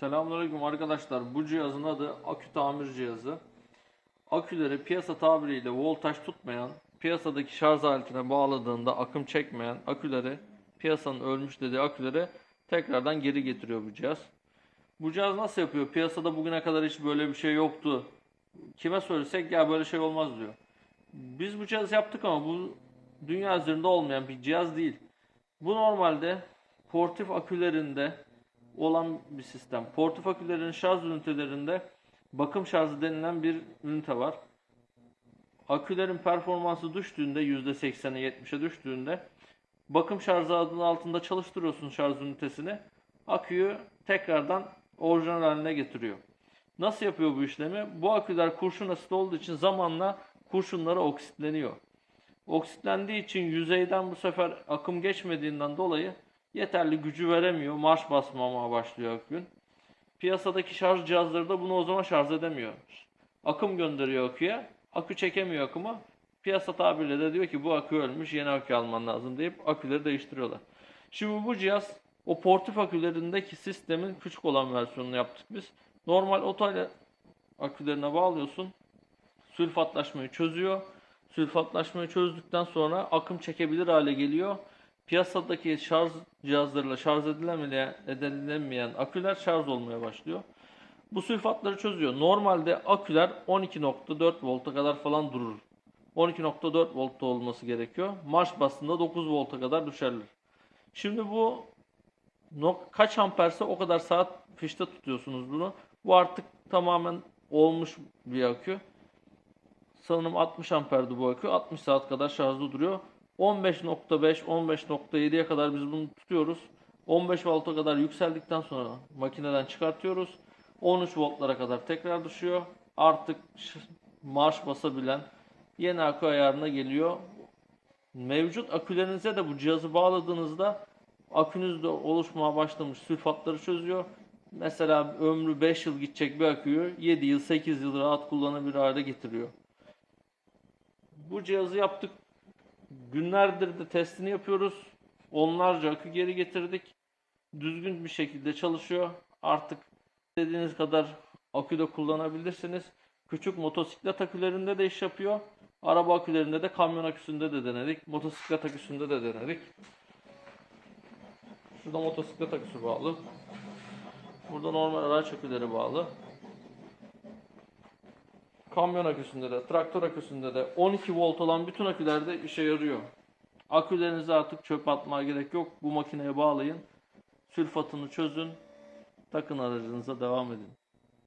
Selamünaleyküm arkadaşlar. Bu cihazın adı akü tamir cihazı. Aküleri piyasa tabiriyle voltaj tutmayan, piyasadaki şarj aletine bağladığında akım çekmeyen aküleri, piyasanın ölmüş dediği aküleri tekrardan geri getiriyor bu cihaz. Bu cihaz nasıl yapıyor? Piyasada bugüne kadar hiç böyle bir şey yoktu. Kime söylesek ya böyle şey olmaz diyor. Biz bu cihazı yaptık ama bu dünya üzerinde olmayan bir cihaz değil. Bu normalde portif akülerinde olan bir sistem. Portif akülerin şarj ünitelerinde bakım şarjı denilen bir ünite var. Akülerin performansı düştüğünde %80'e 70'e düştüğünde bakım şarjı adı altında çalıştırıyorsun şarj ünitesini. Aküyü tekrardan orijinal haline getiriyor. Nasıl yapıyor bu işlemi? Bu aküler kurşun asit olduğu için zamanla kurşunları oksitleniyor. Oksitlendiği için yüzeyden bu sefer akım geçmediğinden dolayı yeterli gücü veremiyor. Marş basmamaya başlıyor akün. Piyasadaki şarj cihazları da bunu o zaman şarj edemiyor. Akım gönderiyor aküye. Akü çekemiyor akımı. Piyasa tabiriyle de diyor ki bu akü ölmüş yeni akü alman lazım deyip aküleri değiştiriyorlar. Şimdi bu cihaz o portif akülerindeki sistemin küçük olan versiyonunu yaptık biz. Normal oto akülerine bağlıyorsun. Sülfatlaşmayı çözüyor. Sülfatlaşmayı çözdükten sonra akım çekebilir hale geliyor. Piyasadaki şarj cihazlarıyla şarj edilemeyen, edilemeyen aküler şarj olmaya başlıyor. Bu sülfatları çözüyor. Normalde aküler 12.4 volta kadar falan durur. 12.4 voltta olması gerekiyor. Marş bastığında 9 volta kadar düşerler. Şimdi bu kaç amperse o kadar saat fişte tutuyorsunuz bunu. Bu artık tamamen olmuş bir akü. Sanırım 60 amperdi bu akü. 60 saat kadar şarjda duruyor. 15.5, 15.7'ye kadar biz bunu tutuyoruz. 15 volta kadar yükseldikten sonra makineden çıkartıyoruz. 13 voltlara kadar tekrar düşüyor. Artık marş basabilen yeni akü ayarına geliyor. Mevcut akülerinize de bu cihazı bağladığınızda akünüzde oluşmaya başlamış sülfatları çözüyor. Mesela ömrü 5 yıl gidecek bir aküyü 7 yıl 8 yıl rahat kullanabilir hale getiriyor. Bu cihazı yaptık. Günlerdir de testini yapıyoruz. Onlarca akü geri getirdik. Düzgün bir şekilde çalışıyor. Artık dediğiniz kadar akü de kullanabilirsiniz. Küçük motosiklet akülerinde de iş yapıyor. Araba akülerinde de kamyon aküsünde de denedik. Motosiklet aküsünde de denedik. Şurada motosiklet aküsü bağlı. Burada normal araç aküleri bağlı. Kamyon aküsünde de, traktör aküsünde de 12 volt olan bütün akülerde işe yarıyor. Akülerinizi artık çöpe atmaya gerek yok. Bu makineye bağlayın. Sülfatını çözün. Takın aracınıza devam edin.